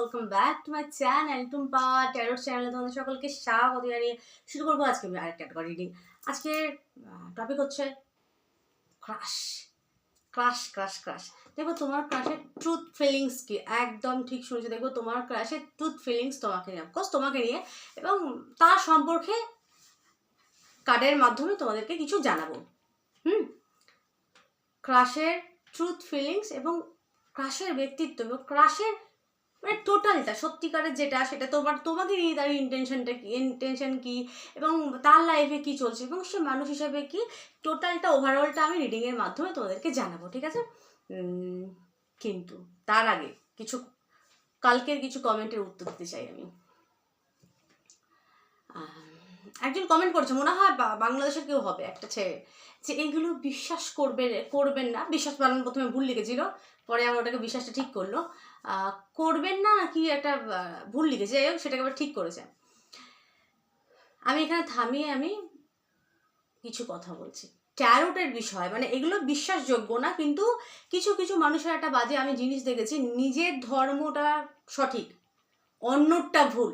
Welcome back to my channel Tumpa tarot চ্যানেলে তোমাদের সকলকে স্বাগত জানিয়ে শুরু করব আজকে আমি আরেকটা একটা রিডিং আজকের টপিক হচ্ছে ক্রাশ ক্রাশ ক্রাশ ক্রাশ দেখো তোমার ক্রাশের ট্রুথ ফিলিংস কি? একদম ঠিক শুনেছো। দেখো তোমার ক্রাশের ট্রুথ ফিলিংস তোমাকে নিয়ে অফকোর্স তোমাকে নিয়ে এবং তার সম্পর্কে কার্ডের মাধ্যমে তোমাদেরকে কিছু জানাব। হুম? ক্রাশের ট্রুথ ফিলিংস এবং ক্রাশের ব্যক্তিত্ব এবং ক্রাশের মানে টোটালটা সত্যিকারের যেটা, সেটা তোমার তোমাকে নিয়ে তার ইন্টেনশনটা কি ইন্টেনশন কি, এবং তার লাইফে কি চলছে, এবং সে মানুষ হিসাবে কি টোটালটা ওভারঅলটা আমি রিডিংয়ের মাধ্যমে তোমাদেরকে জানাব, ঠিক আছে? কিন্তু তার আগে কিছু, কালকের কিছু কমেন্টের উত্তর দিতে চাই আমি। একজন কমেন্ট করেছে, মনে হয় বাংলাদেশের কেউ হবে একটা ছেলে, যে এইগুলো বিশ্বাস করবে, করবেন না, বিশ্বাস বানান প্রথমে ভুল লিখেছিল পরে আমার ওটাকে বিশ্বাসটা ঠিক করল। করবেন না কি একটা ভুল লিখেছে? যাই হোক, সেটাকে আবার ঠিক করেছে। আমি এখানে থামিয়ে আমি কিছু কথা বলছি। ট্যারোটের বিষয় মানে এগুলো বিশ্বাসযোগ্য না, কিন্তু কিছু কিছু মানুষের একটা বাজে আমি জিনিস দেখেছি, নিজের ধর্মটা সঠিক, অন্যটা ভুল।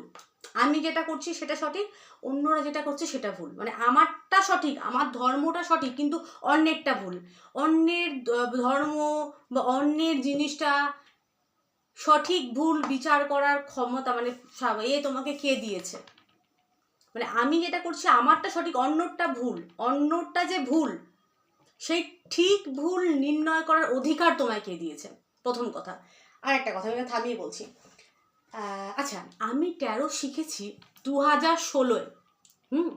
আমি যেটা করছি সেটা সঠিক অন্যরা যেটা করছে সেটা ভুল। মানে আমারটা সঠিক, আমার ধর্মটা সঠিক, কিন্তু অন্যেরটা ভুল। অন্যের ধর্ম বা অন্যের জিনিসটা সঠিক, ভুল বিচার করার ক্ষমতা মানে এ তোমাকে কে দিয়েছে? মানে আমি যেটা করছি, আমারটা সঠিক অন্যটা ভুল। অন্যটা যে ভুল, সেই ঠিক ভুল নির্ণয় করার অধিকার তোমায় কে দিয়েছে? প্রথম কথা। আর একটা কথা, আমি থামিয়ে বলছি। আচ্ছা আমি ট্যারো শিখেছি দু হাজার ষোলোয়। হুম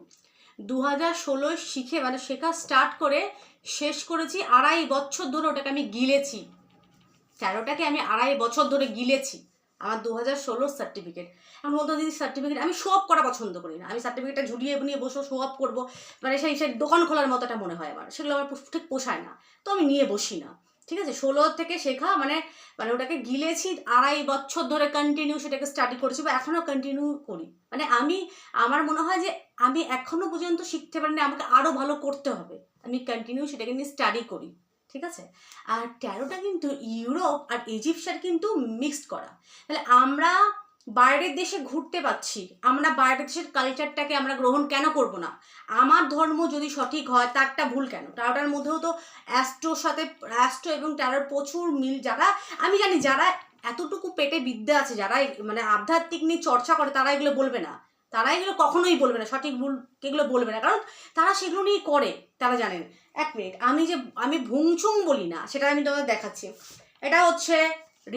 দু হাজার ষোলোয় শিখে মানে শেখা স্টার্ট করে শেষ করেছি আড়াই বছর ধরে ওটাকে আমি গিলেছি। ট্যারোটাকে আমি আড়াই বছর ধরে গিলেছি। আমার দু হাজার ষোলোর সার্টিফিকেট আমি বলতো দিদি সার্টিফিকেট আমি শো অফ করা পছন্দ করি না। আমি সার্টিফিকেটটা ঝুলিয়ে নিয়ে বসে শো অফ করব। মানে সেই সেই দোকান খোলার মতো একটা মনে হয় আমার। সেগুলো আমার ঠিক পোষায় না। তো আমি নিয়ে বসি না। ঠিক আছে? ষোলো থেকে শেখা মানে মানে ওটাকে গিলেছি আড়াই বছর ধরে কন্টিনিউ সেটাকে স্টাডি করেছি বা এখনও কন্টিনিউ করি। মানে আমি, আমার মনে হয় যে আমি এখনও পর্যন্ত শিখতে পারিনি, আমাকে আরও ভালো করতে হবে। আমি কন্টিনিউ সেটাকে নিয়ে স্টাডি করি, ঠিক আছে? আর ট্যারোটা কিন্তু ইউরোপ আর ইজিপশার কিন্তু মিক্সড করা। তাহলে আমরা বাইরের দেশে ঘুরতে পাচ্ছি আমরা বাইরের দেশের কালচারটাকে আমরা গ্রহণ কেন করব না? আমার ধর্ম যদি সঠিক হয়, তারটা ভুল কেন? ট্যারোটার মধ্যেও তো অ্যাস্ট্রোর সাথে অ্যাস্ট্রো এবং ট্যারোর প্রচুর মিল। যারা, আমি জানি যারা এতটুকু পেটে বিদ্যা আছে, যারা মানে আধ্যাত্মিক নিয়ে চর্চা করে, তারা এগুলো বলবে না। তারা এগুলো কখনোই বলবে না সঠিক ভুল এগুলো বলবে না। কারণ তারা সেগুলো নিয়ে করে তারা জানেন। এক মিনিট আমি যে আমি ভুংচুং বলি না সেটা আমি তোমাদের দেখাচ্ছি। এটা হচ্ছে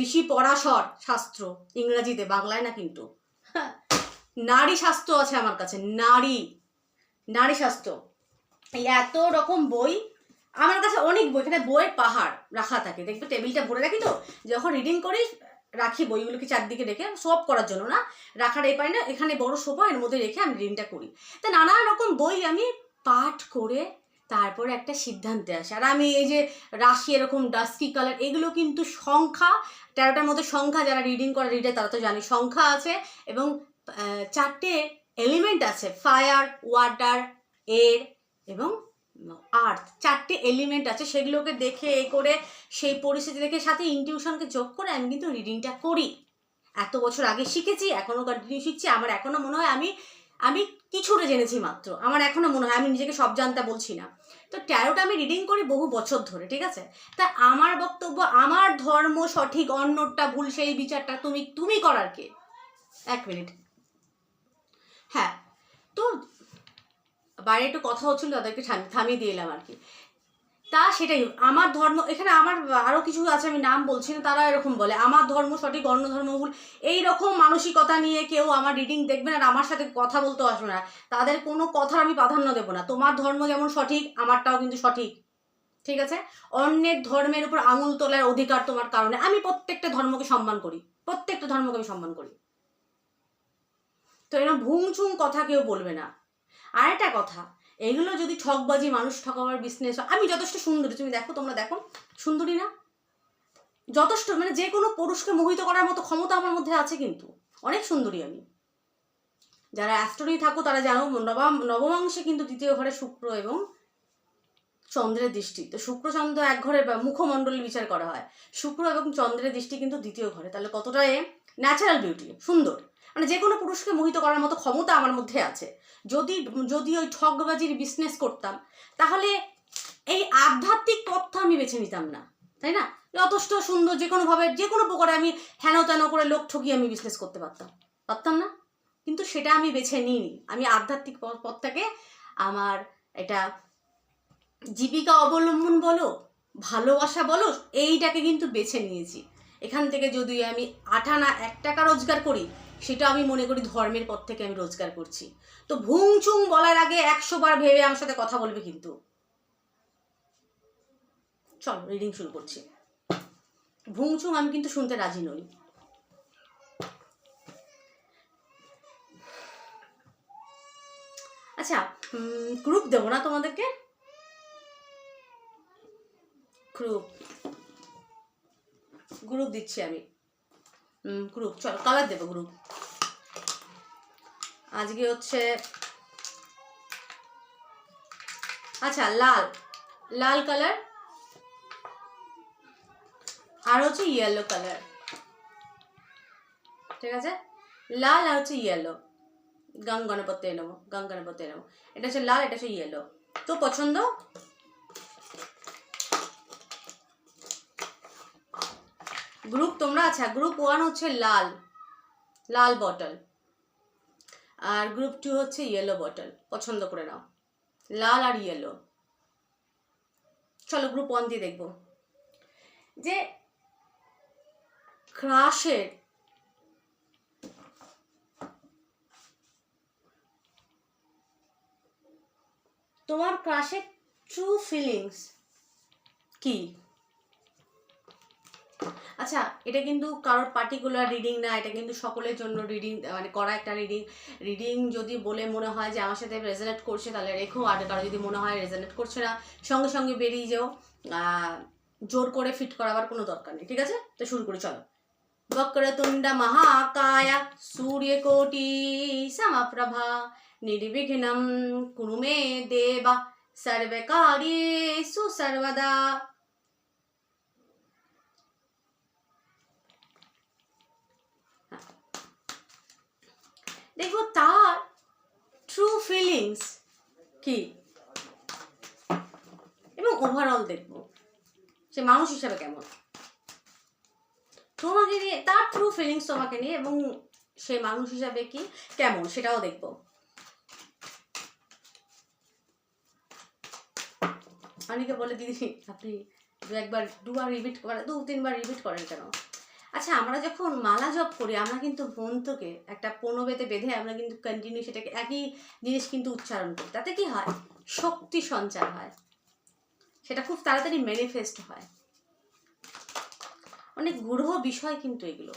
ঋষি পরাশর শাস্ত্র ইংরাজিতে বাংলায় না কিন্তু। হ্যাঁ, নারী শাস্ত্র আছে আমার কাছে নারী নারী শাস্ত্র। এত রকম বই আমার কাছে অনেক বই এখানে বইয়ের পাহাড় রাখা থাকে। দেখবে টেবিলটা ভরে রাখি তো যখন রিডিং করি রাখি বইগুলোকে চারদিকে রেখে সোপ করার জন্য না, রাখার এই পাই না এখানে বড় সোফা, এর মধ্যে রেখে আমি রিডিংটা করি। তা নানা রকম বই আমি পাঠ করে তারপরে একটা সিদ্ধান্তে আসে। আর আমি এই যে রাশি এরকম ডাস্কি কালার এগুলো কিন্তু সংখ্যা, তেরোটার মধ্যে সংখ্যা যারা রিডিং করে রিডার তারা তো জানে, সংখ্যা আছে এবং চারটে এলিমেন্ট আছে ফায়ার ওয়াটার এর এবং আর্থ চারটে এলিমেন্ট আছে, সেগুলোকে দেখে এ করে সেই পরিস্থিতি দেখে সাথে ইনটিউশনকে যোগ করে আমি কিন্তু রিডিংটা করি। এত বছর আগে শিখেছি এখনও কন্টিনিউ শিখছি, আমার এখনও মনে হয় আমি আমি কিছুটা জেনেছি মাত্র। আমার এখনও মনে হয় আমি নিজেকে সব জানতা বলছি না। তো ট্যারোটা আমি রিডিং করি বহু বছর ধরে, ঠিক আছে? তা আমার বক্তব্য, আমার ধর্ম সঠিক, অন্যটা ভুল, সেই বিচারটা তুমি তুমি করার কে? এক মিনিট হ্যাঁ তো বাইরে একটু কথা হচ্ছিল, তাদেরকে থামিয়ে দিয়ে এলাম আর কি তা সেটাই, আমার ধর্ম, এখানে আমার আরও কিছু আছে, আমি নাম বলছি না, তারা এরকম বলে, আমার ধর্ম সঠিক, অন্য ধর্ম ভুল এই রকম মানসিকতা নিয়ে কেউ আমার রিডিং দেখবে না আর আমার সাথে কথা বলতে আসবে না। তাদের কোনো কথার আমি প্রাধান্য দেবো না। তোমার ধর্ম যেমন সঠিক, আমারটাও কিন্তু সঠিক। ঠিক আছে? অন্যের ধর্মের উপর আঙুল তোলার অধিকার তোমার কারণে। আমি প্রত্যেকটা ধর্মকে সম্মান করি, প্রত্যেকটা ধর্মকে আমি সম্মান করি। তো এরকম ভুংচুং কথা কেউ বলবে না। আর একটা কথা, এগুলো যদি ঠকবাজি, মানুষ ঠকাবার বিজনেস আমি যথেষ্ট সুন্দরী, তুমি দেখো, তোমরা দেখো, সুন্দরী না? যথেষ্ট মানে যে কোনো পুরুষকে মোহিত করার মতো ক্ষমতা আমার মধ্যে আছে কিন্তু, অনেক সুন্দরী আমি। যারা অ্যাস্ট্রোনি থাকো, তারা জানো, নবম, নবমাংশে কিন্তু দ্বিতীয় ঘরে শুক্র এবং চন্দ্রের দৃষ্টি। তো শুক্র, চন্দ্র এক ঘরে মুখমণ্ডলী বিচার করা হয়। শুক্র এবং চন্দ্রের দৃষ্টি কিন্তু দ্বিতীয় ঘরে, তাহলে কতটা এ ন্যাচারাল বিউটি সুন্দর। মানে যে কোনো পুরুষকে মোহিত করার মতো ক্ষমতা আমার মধ্যে আছে। যদি যদি ওই ঠগবাজির বিজনেস করতাম, তাহলে এই আধ্যাত্মিক পথটা আমি বেছে নিতাম না, তাই না? যথেষ্ট সুন্দর যে কোনোভাবে যে কোনো প্রকারে আমি হেন তেন করে লোক ঠকিয়ে আমি বিজনেস করতে পারতাম। পারতাম না? কিন্তু সেটা আমি বেছে নিইনি। আমি আধ্যাত্মিক পথ- পথটাকে আমার এটা জীবিকা অবলম্বন বলো, ভালোবাসা বলো, এইটাকে কিন্তু বেছে নিয়েছি। এখান থেকে যদি আমি আঠানা এক টাকা রোজগার করি সেটা আমি মনে করি ধর্মের পথ থেকে আমি রোজগার করছি। তো ভুংচুং বলার আগে একশো বার ভেবে আমার সাথে কথা বলবে কিন্তু। চল রিডিং শুরু করছি। ভুংচুং আমি কিন্তু শুনতে রাজি নই। আচ্ছা গ্রুপ দেবো না তোমাদেরকে? গ্রুপ গ্রুপ দিচ্ছি আমি। গ্রুপ চলো কালার দেবো গ্রুপ আজকে হচ্ছে আচ্ছা লাল লাল কালার আর হচ্ছে ইয়েলো কালার। ঠিক আছে? লাল আর হচ্ছে ইয়েলো গং গণপতি নেব গং গণপতি নেব এটা হচ্ছে লাল, এটা হচ্ছে ইয়েলো তো পছন্দ? গ্রুপ তোমরা আচ্ছা গ্রুপ ওয়ান হচ্ছে লাল লাল বটল আর গ্রুপ টু হচ্ছে ইয়েলো বটল পছন্দ করে নাও। লাল আর ইয়েলো চলো গ্রুপ ওয়ান দিয়ে দেখব। যে ক্রাশের তোমার ক্রাশের ট্রু ফিলিংস কি? আচ্ছা এটা কিন্তু কারোর পার্টিকুলার রিডিং না এটা কিন্তু সকলের জন্য রিডিং মানে করা একটা রিডিং রিডিং যদি বলে মনে হয় যে আমার সাথে রেজনেট করছে তাহলে রেখো আর কারো যদি মনে হয় রেজনেট করছে না সঙ্গে সঙ্গে বেরিয়ে যেও আহ, জোর করে ফিট করাবার কোনো দরকার নেই ঠিক আছে তো শুরু করি চলো वक्रतुण्ड महाकाय सूर्यकोटि समप्रभा निर्विघ्नं कुरु मे देव सर्वकार्येषु सर्वदा দেখো তার ট্রু ফিলিংস কি? এবং ওভারঅল দেখব সে মানুষ হিসাবে কেমন? তোমাকে নিয়ে, তার ট্রু ফিলিংস তোমাকে নিয়ে এবং সে মানুষ হিসাবে কি কেমন সেটাও দেখব। অনেকে বলে, দিদি, আপনি দু একবার, দুবার রিপিট করেন দু তিনবার রিপিট করেন কেন? আচ্ছা আমরা যখন মালা জপ করি, আমরা কিন্তু মন্ত্রকে একটা পনবেতে বেঁধে আমরা কিন্তু কন্টিনিউ সেটাকে একই জিনিস কিন্তু উচ্চারণ করি। তাতে কি হয়? শক্তি সঞ্চার হয়। সেটা খুব তাড়াতাড়ি ম্যানিফেস্ট হয়। অনেক গূঢ় বিষয় কিন্তু এগুলো।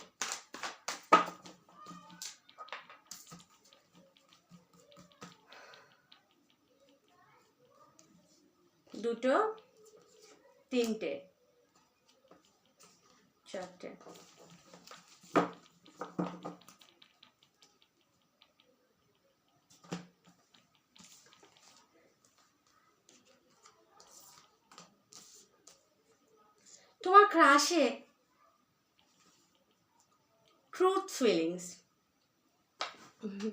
দুটো, তিনটে, চারটে। ক্রাশে ট্রুথ ফিলিংস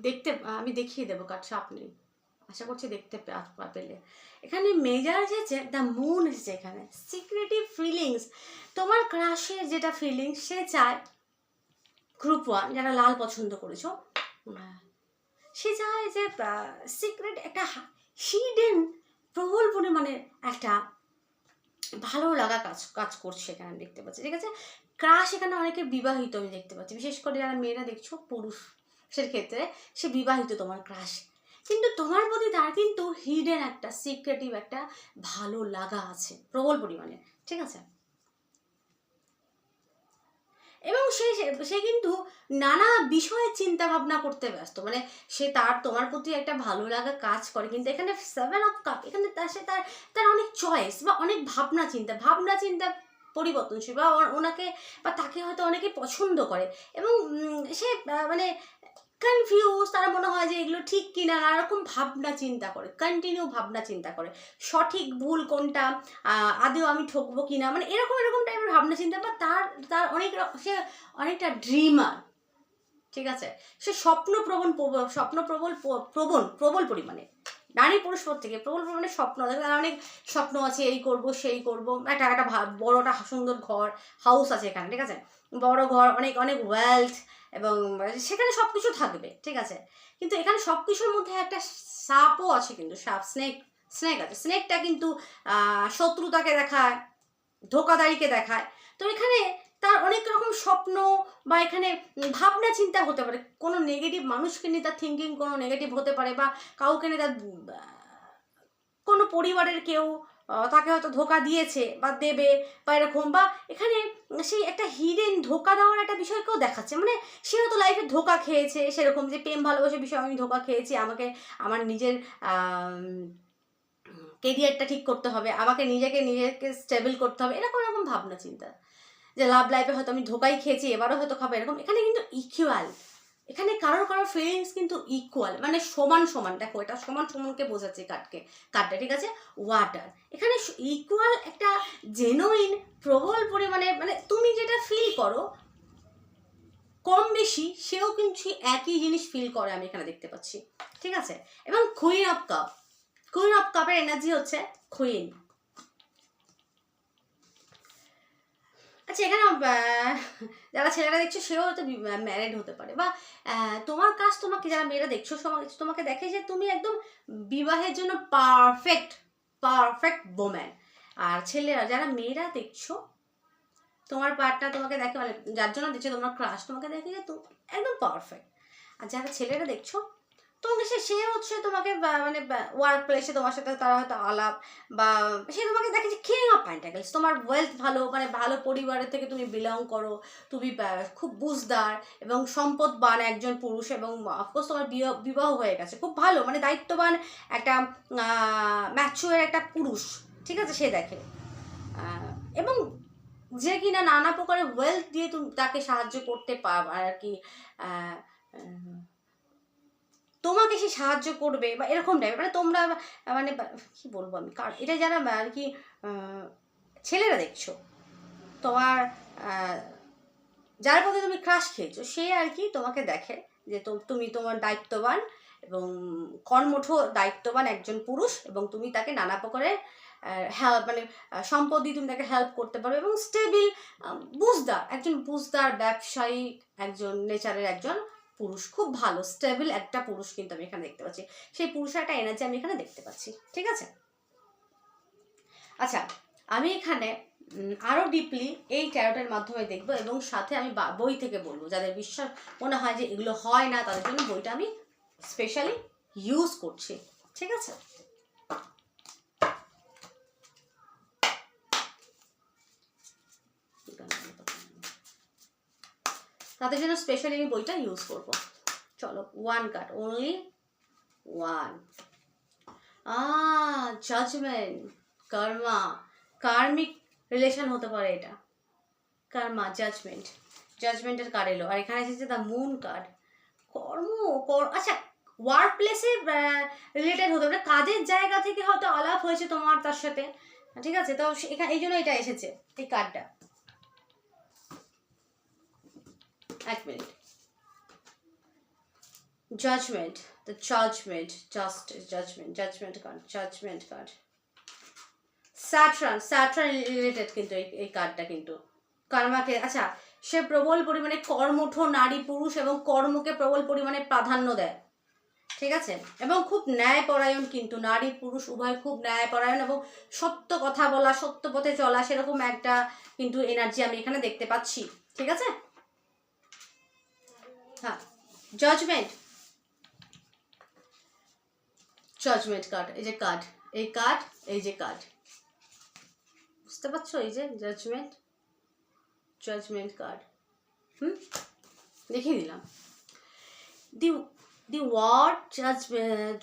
দেখতে আমি দেখিয়ে দেবো চাপ নেই। আশা করছি দেখতে পেলে। এখানে মেজার এসেছে দ্য মুন এসেছে এখানে। সিক্রেটিভ ফিলিংস তোমার ক্রাশের যেটা ফিলিংস সে চায় গ্রুপ ওয়ান যারা লাল পছন্দ করেছ। আহ, সে চায় যে সিক্রেট একটা হিডেন প্রবল পরিমাণে একটা ভালো লাগা কাজ কাজ করছে এখানে দেখতে পাচ্ছি, ঠিক আছে? ক্রাশ এখানে অনেকে বিবাহিত আমি দেখতে পাচ্ছি, বিশেষ করে যারা মেয়েরা দেখছ পুরুষের ক্ষেত্রে সে বিবাহিত তোমার ক্রাশ। কিন্তু তোমার প্রতি তার কিন্তু হিডেন একটা সিক্রেটিভ একটা ভালো লাগা আছে, প্রবল পরিমাণে, ঠিক আছে? এবং সে, সে- কিন্তু নানা বিষয়ে চিন্তা ভাবনা করতে ব্যস্ত। মানে সে তার, তোমার প্রতি একটা ভালো লাগা কাজ করে, কিন্তু এখানে সেভেন অফ কাপ এখানে তার, সে তার তার অনেক চয়েস বা অনেক ভাবনা চিন্তা ভাবনা চিন্তা পরিবর্তনশীল বা ওনাকে বা তাকে হয়তো অনেকে পছন্দ করে। এবং সে মানে কনফিউজ তারা মনে হয় যে এগুলো ঠিক কিনা, নানা রকম ভাবনা চিন্তা করে কন্টিনিউ ভাবনা চিন্তা করে। সঠিক ভুল কোনটা আদেও আমি ঠকবো কিনা মানে এরকম এরকম টাইপের ভাবনা চিন্তা বা তার তার অনেক সে অনেকটা ড্রিমার ঠিক আছে? সে স্বপ্নপ্রবণ প্রব- স্বপ্নপ্রবল, প্রবণ, প্রবল পরিমাণে। নারী পুরুষ থেকে প্রবল পরিমাণে স্বপ্ন দেখে তার অনেক স্বপ্ন আছে, এই করব, সেই করব। একটা একটা বড় একটা সুন্দর ঘর হাউস আছে এখানে, ঠিক আছে? বড় ঘর, অনেক অনেক ওয়েলথ এবং সেখানে সব কিছু থাকবে, ঠিক আছে? কিন্তু এখানে সব কিছুর মধ্যে একটা সাপও আছে কিন্তু, সাপ স্নেক স্নেক আছে। স্নেকটা কিন্তু শত্রুতাকে দেখায় ধোকাদারিকে দেখায়। তো এখানে তার অনেক রকম স্বপ্ন বা এখানে ভাবনা চিন্তা হতে পারে। কোনো নেগেটিভ মানুষকে নিয়ে তার থিঙ্কিং কোনো নেগেটিভ হতে পারে বা কাউকে নিয়ে তার, কোনো পরিবারের কেউ তাকে হয়তো ধোকা দিয়েছে বা দেবে বা এরকম বা এখানে সেই একটা হিডেন ধোকা দেওয়ার একটা বিষয়কেও দেখাচ্ছে। মানে সে হয়তো লাইফে ধোকা খেয়েছে, সেরকম যে প্রেম ভালোবাসার বিষয়ে আমি ধোকা খেয়েছি, আমাকে, আমার নিজের কেরিয়ারটা ঠিক করতে হবে, আমাকে নিজেকে নিজেকে স্টেবল করতে হবে, এরকম এরকম ভাবনা চিন্তা। যে লাভ লাইফে হয়তো আমি ধোকাই খেয়েছি, এবারও হয়তো খাব এরকম। এখানে কিন্তু ইকুয়াল এখানে কারোর কারোর ফিলিংস কিন্তু ইকুয়াল মানে সমান সমান। দেখো, এটা সমান সমানকে বোঝাচ্ছে কাঠকে কাঠটা ঠিক আছে? ওয়াটার এখানে ইকুয়াল একটা জেনুইন প্রবল পরিমাণে মানে তুমি যেটা ফিল করো, কম বেশি সেও কিন্তু একই জিনিস ফিল করে আমি এখানে দেখতে পাচ্ছি। ঠিক আছে? এবং queen of cup queen of কাপের এনার্জি হচ্ছে কুইন আচ্ছা এখানে যারা ছেলেরা দেখছ সেও হয়তো ম্যারিড হতে পারে বা তোমার কাজ তোমাকে যারা মেয়েরা দেখছ তোমাকে দেখে যে তুমি একদম বিবাহের জন্য পারফেক্ট পারফেক্ট বোম্যান আর ছেলেরা, যারা মেয়েরা দেখছ, তোমার পার্টটা তোমাকে দেখে মানে যার জন্য দেখছ, তোমার ক্রাশ তোমাকে দেখে যে তুমি একদম পারফেক্ট আর যারা ছেলেরা দেখছ তোমাকে সে সে হচ্ছে তোমাকে মানে ওয়ার্ক প্লেসে তোমার সাথে তারা হয়তো আলাপ বা, সে তোমাকে দেখে যে কিং অফ প্যান্টাকেলস তোমার ওয়েলথ ভালো মানে ভালো পরিবারের থেকে তুমি বিলং করো, তুমি খুব বুঝদার এবং সম্পদবান একজন পুরুষ এবং অফকোর্স তোমার বিবাহ হয়ে গেছে, খুব ভালো মানে দায়িত্ববান একটা ম্যাচুয়ার একটা পুরুষ, ঠিক আছে, সে দেখে। এবং যে কিনা নানা প্রকারের ওয়েলথ দিয়ে তুমি তাকে সাহায্য করতে পার আর কি তোমাকে সে সাহায্য করবে বা এরকম টাইপের মানে তোমরা মানে কি বলব আমি, কার, এটা যারা আর কি ছেলেরা দেখছ, তোমার যার প্রতি তুমি ক্রাশ খেয়েছো, সে আর কি তোমাকে দেখে যে তুমি তোমার দায়িত্ববান এবং কর্মঠ দায়িত্ববান একজন পুরুষ এবং তুমি তাকে নানা প্রকারের হেল্প মানে সম্পদ দিয়ে তুমি তাকে হেল্প করতে পারো এবং স্টেবিল বুঝদার, একজন বুঝদার, ব্যবসায়ী, একজন নেচারের একজন পুরুষ, খুব ভালো স্টেবল একটা পুরুষ কিন্তু আমি এখানে দেখতে পাচ্ছি। সেই পুরুষের একটা এনার্জি আমি এখানে দেখতে পাচ্ছি, ঠিক আছে? আচ্ছা আমি এখানে আরও আরও ডিপলি এই ট্যারোটের মাধ্যমে দেখব এবং সাথে আমি বই থেকে বলব। যাদের বিশ্বাস মনে হয় যে এগুলো হয় না, তাদের জন্য বইটা আমি স্পেশালি ইউজ করছি, ঠিক আছে? তাদের জন্য স্পেশালি আমি বইটা ইউজ করব। চলো one card only one judgement karma karmic relation হতে পারে এটা। কর্মা জাজমেন্ট জাজমেন্টের কার্ড এলো। আর এখানে এসেছে দ্য মুন কার্ড কর্ম, কর আচ্ছা ওয়ার্ক প্লেসে রিলেটেড হতে পারে। কাজের জায়গা থেকে হয়তো আলাপ হয়েছে তোমার তার সাথে। ঠিক আছে, তো এখানে এই জন্য এটা এসেছে, এই কার্ডটা এক মিনিট। Judgment দ্য judgment just judgement judgement card judgement card Saturn Saturn related কিন্তু এই এই কার্ডটা কিন্তু। কর্মাকে আচ্ছা সে প্রবল পরিমাণে কর্মঠ নারী, পুরুষ এবং কর্মকে প্রবল পরিমাণে প্রাধান্য দেয়। ঠিক আছে? এবং খুব ন্যায়পরায়ণ কিন্তু, নারী, পুরুষ, উভয় খুব ন্যায়পরায়ণ এবং সত্য কথা বলা, সত্য পথে চলা, সেরকম একটা কিন্তু এনার্জি আমি এখানে দেখতে পাচ্ছি। ঠিক আছে? হ্যাঁ জাজমেন্ট জাজমেন্ট কার্ড এই যে কার্ড এই কার্ড এই যে কার্ড বুঝতে পারছ? এই যে জাজমেন্ট জাজমেন্ট কার্ড হুম? দেখিয়ে দিলাম। The the word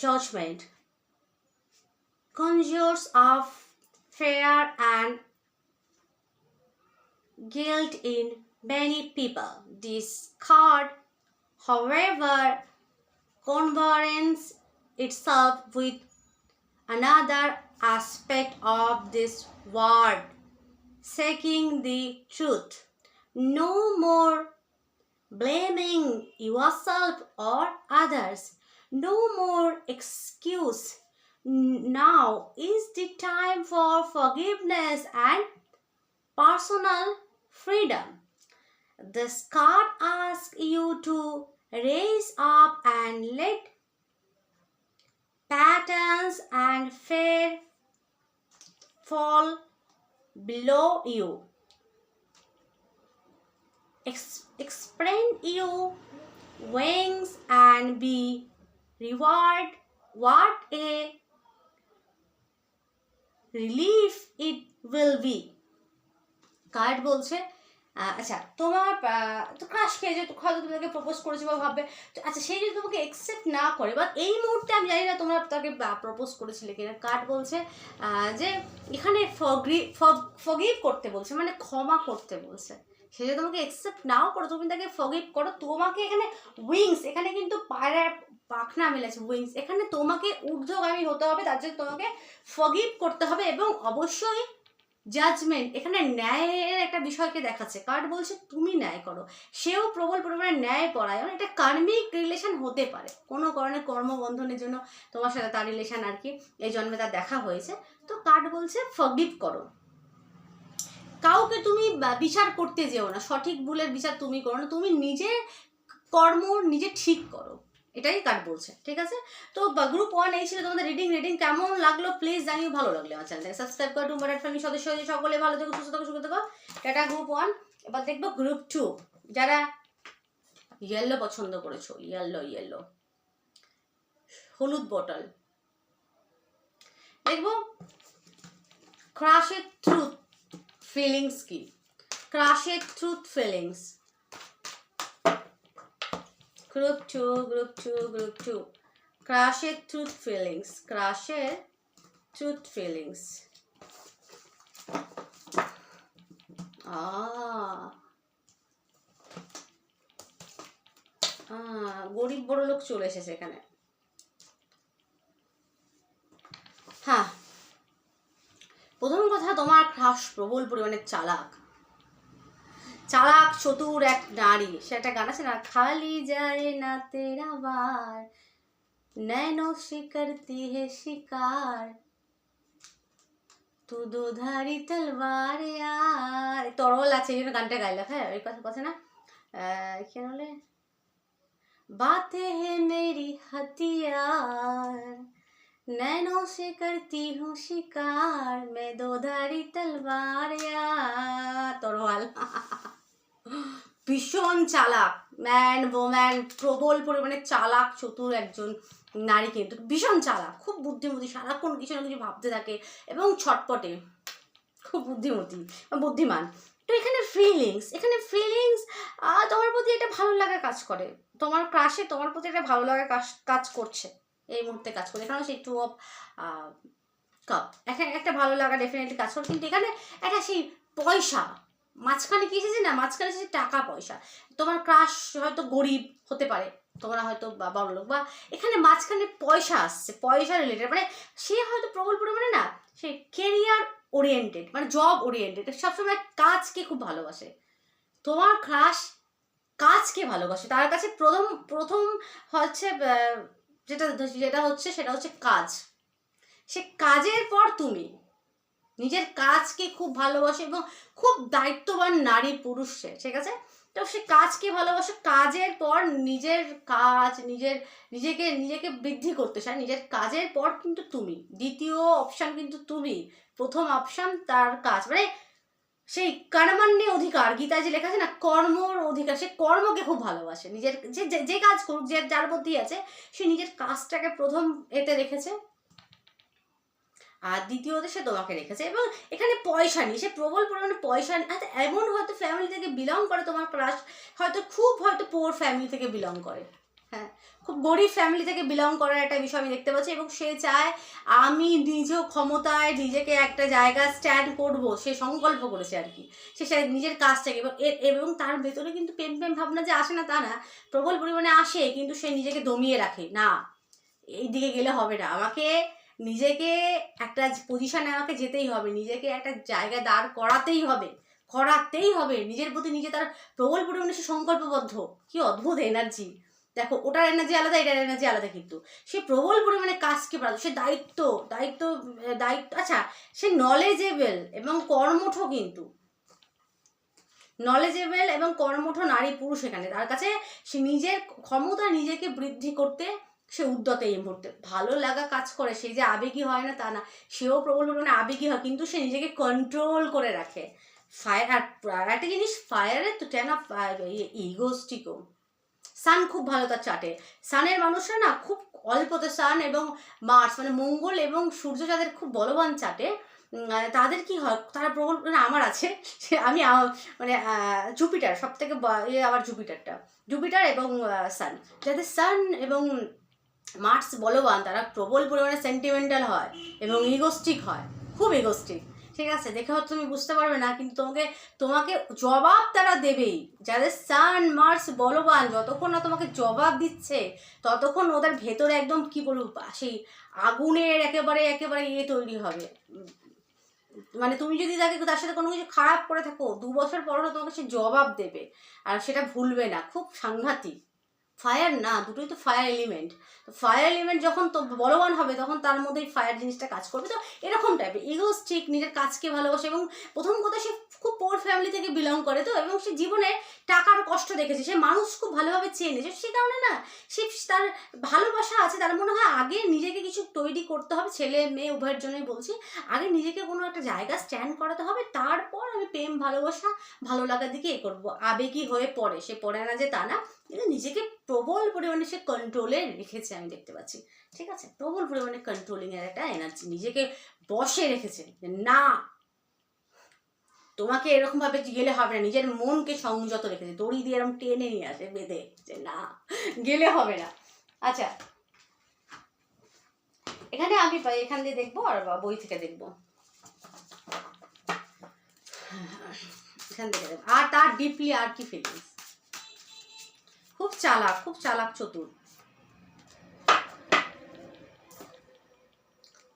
judgement conjures of fear and guilt in many people. This card, however, converts itself with another aspect of this word, seeking the truth. No more blaming yourself or others. No more excuse. Now is the time for forgiveness and personal freedom. This card asks you to raise up and let patterns and fear fall below you. Ex- expand your wings and be reward what a relief it will be card বলছে আহ, আচ্ছা তোমার তো crush খেয়ে যে হয়তো তুমি তাকে propose করেছ বা ভাববে আচ্ছা সেই যদি তোমাকে একসেপ্ট না করে বা এই মুহূর্তে আমি জানি না তোমরা তাকে প্রপোজ করেছিলে কিনা। কার্ড বলছে যে এখানে ফগ্রি ফগিভ করতে বলছে মানে ক্ষমা করতে বলছে। সে যদি তোমাকে একসেপ্ট নাও করো, তুমি তাকে ফগিভ করো, তোমাকে এখানে উইংস এখানে কিন্তু পায়রার পাখনা মেলেছে উইংস এখানে তোমাকে ঊর্ধ্বগামী হতে হবে, তার জন্য তোমাকে ফগিভ করতে হবে এবং অবশ্যই জাজমেন্ট এখানে ন্যায়ের একটা বিষয়কে দেখাচ্ছে। কার্ড বলছে, তুমি ন্যায় করো। সেও প্রবল পরিমাণে ন্যায় পরায়ণ। এটা কার্মিক রিলেশন হতে পারে। কোনো কারণে কর্মবন্ধনের জন্য তোমার সাথে তার রিলেশন আর কি, এই জন্মে তার দেখা হয়েছে। তো কার্ড বলছে ফগিভ করো। কাউকে তুমি বিচার করতে যেও না। সঠিক ভুলের বিচার তুমি করো না। তুমি নিজে কর্ম নিজে ঠিক করো। এটাই কার্ড বলছে, ঠিক আছে? তো গ্রুপ ওয়ান এই ছিল তোমাদের রিডিং রিডিং কেমন লাগল? প্লিজ জানিও, ভালো লাগল আমার চ্যানেলটাকে সাবস্ক্রাইব করো টুম্বার ফ্যামিলি সদস্য হয়ে সকলে ভালো থেকো, সুস্থ থাকো, সুখে থাকো। টাটা গ্রুপ ওয়ান এবার দেখব গ্রুপ টু যারা ইয়েলো পছন্দ করেছ ইয়েলো ইয়েলো হলুদ বটল দেখব ক্রাশের ট্রুথ ফিলিংস কি? ক্রাশের truth feelings group two group two group two ক্রাশের truth feelings ক্রাশের ট্রুথ ফিলিংস আহ আহ, গরিব বড় লোক চলে এসেছে এখানে। হ্যাঁ। প্রথম কথা তোমার ক্রাশ প্রবল পরিমাণে চালাক। চালাক চতুর এক নারী। সেটা গান আছে না? খালি যায় না তেরা বার নैनो শিকরতি হে শিকার। তু দোধারি তলবার আর তরল আছে, এই গানটা গাইলে হ্যাঁ ওই কথা কথা না? কেন বলে? বাতে হে মেরি হতিয়ার नैनों से करती हूँ শিকার। मैं दो धारी তরোয়াল ভীষণ চালাক। ম্যান ওম্যান প্রবল পরিমাণে চালাক, চতুর একজন নারী কিন্তু। ভীষণ চালাক, খুব বুদ্ধিমতী, সারাক্ষণ কিছু না কিছু ভাবতে থাকে এবং ছটপটে। খুব বুদ্ধিমতী, বুদ্ধিমান। তো এখানে ফিলিংস এখানে ফিলিংস তোমার প্রতি একটা ভালো লাগা কাজ করে। তোমার ক্রাশে তোমার প্রতি একটা ভালো লাগা কাজ কাজ করছে। এই মুহূর্তে কাজ করে। এখানে সেই টু অফ কাপ এখানে একটা ভালো লাগা ডেফিনেটলি কাজ করে। কিন্তু এখানে একটা সেই পয়সা। মাঝখানে কি এসেছে না, মাঝখানে এসেছে টাকা পয়সা। তোমার ক্রাশ হয়তো গরিব হতে পারে, তোমরা হয়তো বড় লোক বা এখানে মাঝখানে পয়সা আসছে, পয়সা রিলেটেড মানে সে হয়তো প্রবল পরিমাণে না, সে কেরিয়ার ওরিয়েন্টেড মানে জব ওরিয়েন্টেড সবসময় কাজকে খুব ভালোবাসে। তোমার ক্রাশ কাজকে ভালোবাসে, তার কাছে প্রথম প্রথম হচ্ছে যেটা যেটা হচ্ছে সেটা হচ্ছে কাজ। সে কাজের পর তুমি নিজের কাজকে খুব ভালোবাসে এবং খুব দায়িত্ববান নারী পুরুষ সে, ঠিক আছে? তো সে কাজকে ভালোবাসে, কাজের পর নিজের কাজ, নিজের, নিজেকে নিজেকে বৃদ্ধি করতে চায়। নিজের কাজের পর কিন্তু তুমি, দ্বিতীয় অপশান কিন্তু তুমি, প্রথম অপশান তার কাজ। মানে সেই কর্মান্যে অধিকার, গীতায় যে লেখা আছে না, কর্মর অধিকার, সে কর্মকে খুব ভালোবাসে। নিজের যে- যে কাজ করুক, যে, যার মধ্যেই আছে, সে নিজের কাজটাকে প্রথম এতে রেখেছে। আর দ্বিতীয়ত সে তোমাকে রেখেছে এবং এখানে পয়সা নেই। সে প্রবল পরিমাণে পয়সা আচ্ছা এমন হয়তো ফ্যামিলি থেকে বিলং করে তোমার ক্রাশ হয়তো খুব হয়তো পোর ফ্যামিলি থেকে বিলং করে। হ্যাঁ খুব গরিব ফ্যামিলি থেকে বিলং করার একটা বিষয় আমি দেখতে পাচ্ছি এবং সে চায় আমি নিজেও ক্ষমতায় নিজেকে একটা জায়গা স্ট্যান্ড করব, সে সংকল্প করেছে আর কি। সে সে নিজের কাজটাকে এবং এবং তার ভেতরে কিন্তু প্রেম প্রেম ভাবনা যে আসে না তা না, প্রবল পরিমাণে আসে কিন্তু সে নিজেকে দমিয়ে রাখে। না এই দিকে গেলে হবে না। আমাকে নিজেকে একটা পজিশনে আমাকে যেতেই হবে, নিজেকে একটা জায়গায় দাঁড় করাতেই হবে করাতেই হবে। নিজের প্রতি নিজে তার প্রবল পরিমাণে সে সংকল্পবদ্ধ। কি অদ্ভুত এনার্জি দেখো, ওটার এনার্জি আলাদা, এটার এনার্জি আলাদা কিন্তু। সে প্রবল পরিমাণে কাজকে পারে সে দায়িত্ব দায়িত্ব দায়িত্ব আচ্ছা সে নলেজেবল এবং কর্মঠ কিন্তু। নলেজেবল এবং কর্মঠ নারী পুরুষ এখানে। তার কাছে সে নিজের ক্ষমতা নিজেকে বৃদ্ধি করতে সে উদ্যত এই মুহূর্তে। ভালো লাগা কাজ করে, সে যে আবেগী হয় না তা না। সেও প্রবল পরিমাণে আবেগী হয়, কিন্তু সে নিজেকে কন্ট্রোল করে রাখে। ফায়ার আর একটা জিনিস ফায়ারের তো টেন অফ ইগোস্টিকও সান খুব ভালো তার চাটে সানের মানুষরা না খুব অল্পতে সান এবং মার্স মানে মঙ্গল এবং সূর্য যাদের খুব বলবান চাটে তাদের কি হয়? তারা প্রবল মানে আমার আছে। আমি মানে জুপিটার সব থেকে ইয়ে আবার জুপিটারটা জুপিটার এবং সান যাদের সান এবং মার্স বলবান, তারা প্রবল পরিমাণে সেন্টিমেন্টাল হয় এবং ইগোস্টিক হয়। খুব ইগোস্টিক ঠিক আছে, দেখে হয়তো তুমি বুঝতে পারবে না, কিন্তু তোমাকে তোমাকে জবাব তারা দেবেই। যাদের সান মার্স বলবান, যতক্ষণ না তোমাকে জবাব দিচ্ছে, ততক্ষণ ওদের ভেতরে একদম কি বলব, সেই আগুনের একেবারে একেবারে ইয়ে তৈরি হবে। মানে তুমি যদি তাকে, তার সাথে কোনো কিছু খারাপ করে থাকো, দু বছর পরও তোমাকে সে জবাব দেবে। আর সেটা ভুলবে না। খুব সাংঘাতিক। ফায়ার না, দুটোই তো ফায়ার এলিমেন্ট তো ফায়ার এলিমেন্ট যখন তো বলবান হবে, তখন তার মধ্যেই ফায়ার জিনিসটা কাজ করবে। তো এরকম টাইপের ইগোস্টিক নিজের কাজকে ভালোবাসে এবং প্রথম কথা, সে খুব পোর ফ্যামিলি থেকে বিলং করে তো এবং সে জীবনে টাকার কষ্ট দেখেছে। সে মানুষ খুব ভালোভাবে চেনেছে সে কারণে না, সে তার ভালোবাসা আছে, তার মনে হয় আগে নিজেকে কিছু তৈরি করতে হবে, ছেলে, মেয়ে, উভয়ের জন্যই বলছি। আগে নিজেকে কোনো একটা জায়গা স্ট্যান্ড করাতে হবে, তারপর আমি প্রেম, ভালোবাসা, ভালো লাগার দিকে এ করব আবেগী হয়ে পড়ে। সে পড়ে না যে তা না। কিন্তু নিজেকে প্রবল পরিমাণে সে কন্ট্রোলে রেখেছে, আমি দেখতে পাচ্ছি। ঠিক আছে? প্রবল পরিমাণে কন্ট্রোলিং এর একটা এনার্জি নিজেকে বসে রেখেছে যে, না, তোমাকে এরকম ভাবে গেলে হবে না। নিজের মনকে সংযত রেখেছে দড়ি দিয়ে এরকম টেনে নিয়ে আসে, বেঁধে। যে, না, গেলে হবে না। আচ্ছা। এখানে আমি এখান দিয়ে দেখব আর বই থেকে দেখব। এখান থেকে আর তার ডিপলি আর কি ফিলিংস খুব চালাক খুব চালাক চতুর।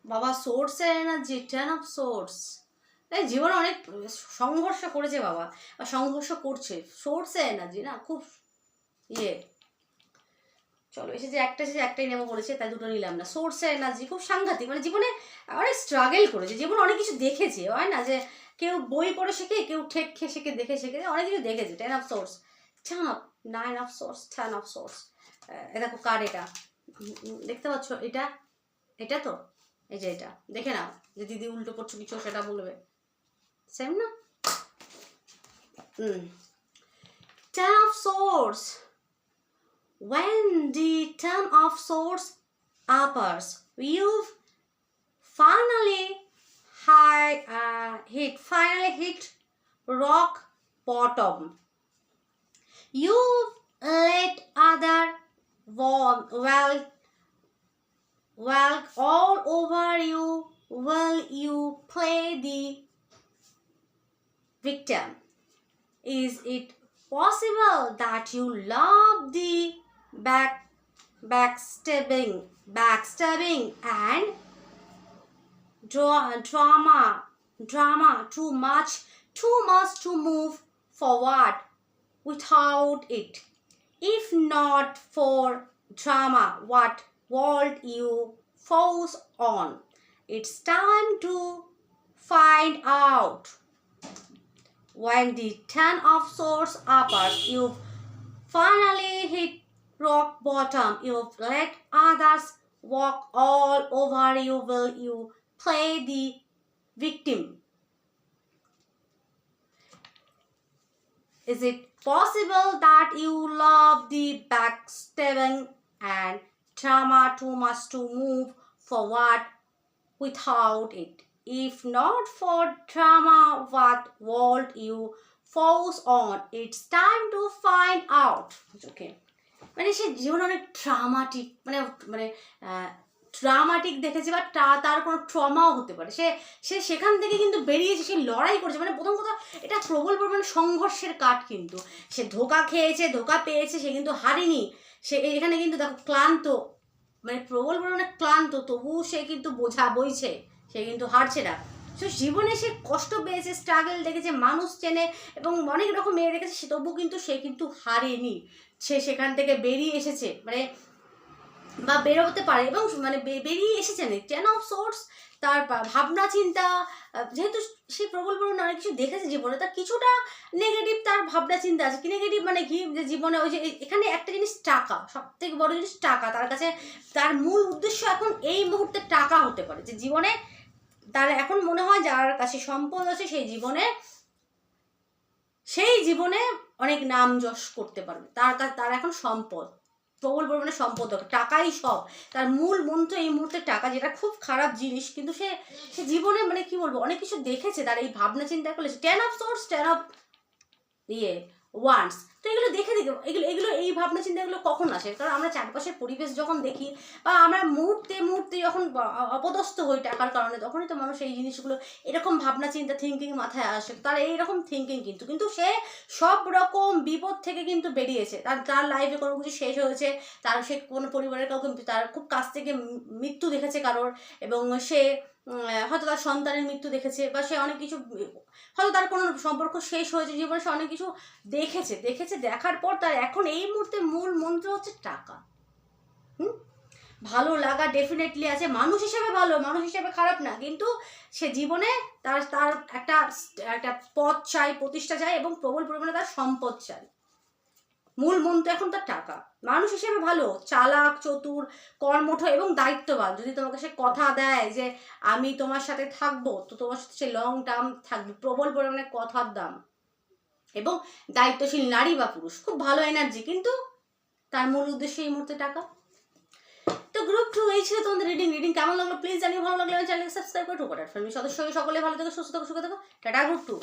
বাবা সোর্সের এনার্জি টেন অফ সোর্স এই জীবনে অনেক সংঘর্ষ করেছে বাবা, বা সংঘর্ষ করছে। সোর্সে এনার্জি না, খুব ইয়ে। চলো, এসে যে একটা এসে একটাই নেব বলেছে, তাই দুটো নিলাম না। সোর্সে এনার্জি খুব সাংঘাতিক মানে জীবনে অনেক স্ট্রাগল করেছে। জীবনে অনেক কিছু দেখেছে, হয় না? যে কেউ বই পড়ে শেখে, কেউ ঠেক খেয়ে শেখে, দেখে শেখে, অনেক কিছু দেখেছে ten of swords ten of nine of swords ten of swords. এ দেখো কার এটা। দেখতে পাচ্ছ এটা এটা তো? এই যে এটা। দেখে নাও যে দিদি উল্টো করছ কিছু সেটা বলবে। সেম না? Ten of swords. When the ten of swords uppers you've finally high, uh, hit finally hit rock you've let other well well well all over you will you play the victim. Is it possible that you love the back backstabbing backstabbing and dra- drama drama too much too much to move forward without it. If not for drama what would you force on? It's time to find out. When the ten of swords appears, you've finally hit rock bottom. You've let others walk all over you. Will you play the victim? Is it possible that you love the backstabbing and trauma too much to move forward without it if not for drama what would you force on it's time to find out It's okay মানে সে জীবনে অনেক ট্রামাটিক মানে মানে ট্রামাটিক দেখেছে বা তার কোনো ট্রমাও হতে পারে। সে সে সেখান থেকে কিন্তু বেরিয়েছে, সে লড়াই করেছে। মানে প্রথম কথা, এটা প্রবল পরিমাণে সংঘর্ষের কাঠ কিন্তু। সে ধোকা খেয়েছে, ধোকা পেয়েছে, সে কিন্তু হারেনি। সে এখানে কিন্তু দেখো ক্লান্ত মানে প্রবল পরিমাণে ক্লান্ত তবুও সে কিন্তু বোঝা, বইছে, সে কিন্তু হারছে না। সো জীবনে সে কষ্ট পেয়েছে স্ট্রাগল দেখেছে, মানুষ চেনে, এবং অনেক রকম মেয়ে দেখেছে, সে তবু কিন্তু সে কিন্তু হারেনি। সে সেখান থেকে বেরিয়ে এসেছে। মানে বা বেরোতে পারে এবং মানে বেরিয়ে এসেছেন টেন অফ সোর্স তার ভাবনা, চিন্তা যেহেতু সে প্রবল প্রবল অনেক কিছু দেখেছে জীবনে, তার কিছুটা নেগেটিভ তার ভাবনা, চিন্তা আছে। কি নেগেটিভ মানে কি? যে জীবনে ওই যে এখানে একটা জিনিস টাকা সব থেকে বড় জিনিস টাকা, তার কাছে তার মূল উদ্দেশ্য এখন এই মুহূর্তে টাকা হতে পারে। যে জীবনে তার এখন মনে হয় যার কাছে সম্পদ আছে, সেই জীবনে সেই জীবনে অনেক নাম যশ করতে পারবে। তার তার এখন সম্পদ। প্রবল পরিমাণে সম্পদ টাকাই সব। তার মূল মন্ত্র এই মুহূর্তে টাকা, যেটা খুব খারাপ জিনিস, কিন্তু সে সে জীবনে মানে কি বলব, অনেক কিছু দেখেছে, তার এই ভাবনা চিন্তা করলে ten of swords ten of ইয়ে ওয়ান্স তো এগুলো দেখে দেখে, এগুলো এগুলো এই ভাবনা চিন্তাগুলো কখন আসে? কারণ আমরা চারপাশের পরিবেশ যখন দেখি বা আমরা মুহূর্তে মুহূর্তে যখন অপদস্থ হই টাকার কারণে, তখনই তো মানুষ এই জিনিসগুলো, এরকম ভাবনা চিন্তা থিঙ্কিং মাথায় আসে। তার এইরকম থিঙ্কিং কিন্তু কিন্তু সে সব রকম বিপদ থেকে কিন্তু বেরিয়েছে। তার তার লাইফে কোনো কিছু শেষ হয়েছে, তার সে কোনো পরিবারের কাউকে তার খুব কাছ থেকে মৃত্যু দেখেছে কারোর এবং সে হয়তো তার সন্তানের মৃত্যু দেখেছে বা সে অনেক কিছু, হয়তো তার কোনো সম্পর্ক শেষ হয়েছে, জীবনে সে অনেক কিছু দেখেছে দেখেছে দেখার পর তার এখন এই মুহূর্তে মূল মন্ত্র হচ্ছে টাকা। হুম? ভালো লাগা ডেফিনেটলি আছে। মানুষ হিসেবে ভালো, মানুষ হিসেবে খারাপ না। কিন্তু সে জীবনে তার তার একটা একটা পদ চাই, প্রতিষ্ঠা চাই এবং প্রবল পরিমাণে তার সম্পদ চাই। মূল মন্ত্র এখন তার টাকা। মানুষ হিসেবে ভালো, চালাক, চতুর, কর্মঠ এবং দায়িত্ববান। যদি তোমাকে সে কথা দেয় যে, আমি তোমার সাথে থাকব তো তোমার সাথে সে লং টার্ম থাকবে। প্রবল পরিমাণে কথার দাম। এবং দায়িত্বশীল নারী বা পুরুষ, খুব ভালো এনার্জি কিন্তু তার মূল উদ্দেশ্য এই মুহূর্তে টাকা। তো গ্রুপ টু এই ছিল তোমাদের রিডিং রিডিং কেমন লাগল? প্লিজ জানিয়ে ভালো লাগলে চ্যানেলকে সাবস্ক্রাইব করে। ফ্যামিলি সদস্য সকলে ভালো থেকো, সুস্থ থাকো, সুখে থাকো। Tata group two